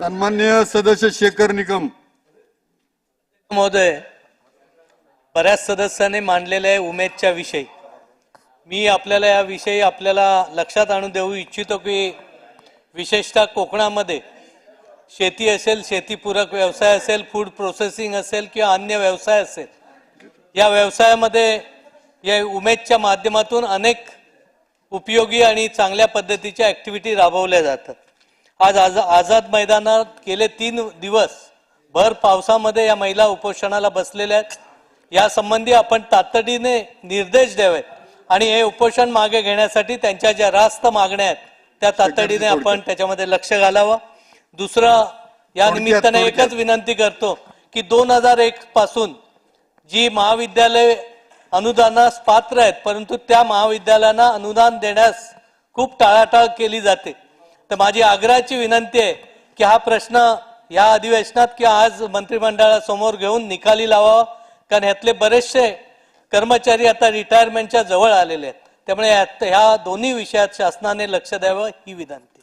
सन्मान्य सदस्य शेखर निकम. महोदय बऱ्याच सदस्यांनी मांडलेले आहे उमेदच्या विषयी. मी आपल्याला या विषयी आपल्याला लक्षात आणून देऊ इच्छितो की विशेषतः कोकणामध्ये शेती असेल शेतीपूरक व्यवसाय असेल फूड प्रोसेसिंग असेल किंवा अन्य व्यवसाय असेल या व्यवसायामध्ये या उमेदच्या माध्यमातून अनेक उपयोगी आणि चांगल्या पद्धतीच्या ॲक्टिव्हिटी राबवल्या जातात. आज आज आझाद मैदानात गेले तीन दिवस भर पावसामध्ये या महिला उपोषणाला बसलेल्या आहेत. या संबंधी आपण तातडीने निर्देश द्यावेत. आणि हे उपोषण मागे घेण्यासाठी त्यांच्या ज्या रास्त मागण्या आहेत त्या तातडीने आपण त्याच्यामध्ये लक्ष घालावं. दुसरं या निमित्ताने. एकच विनंती करतो की दोन हजार एक पासून जी महाविद्यालय अनुदानास पात्र आहेत परंतु त्या महाविद्यालयांना अनुदान देण्यास खूप टाळाटाळ केली जाते. तर माझी आग्रहाची विनंती आहे की हा प्रश्न या अधिवेशनात किंवा आज मंत्रिमंडळासमोर घेऊन निकाली लावावा. कारण ह्यातले बरेचसे कर्मचारी आता रिटायरमेंटच्या जवळ आलेले आहेत. त्यामुळे ह्या दोन्ही विषयात शासनाने लक्ष द्यावं ही विनंती.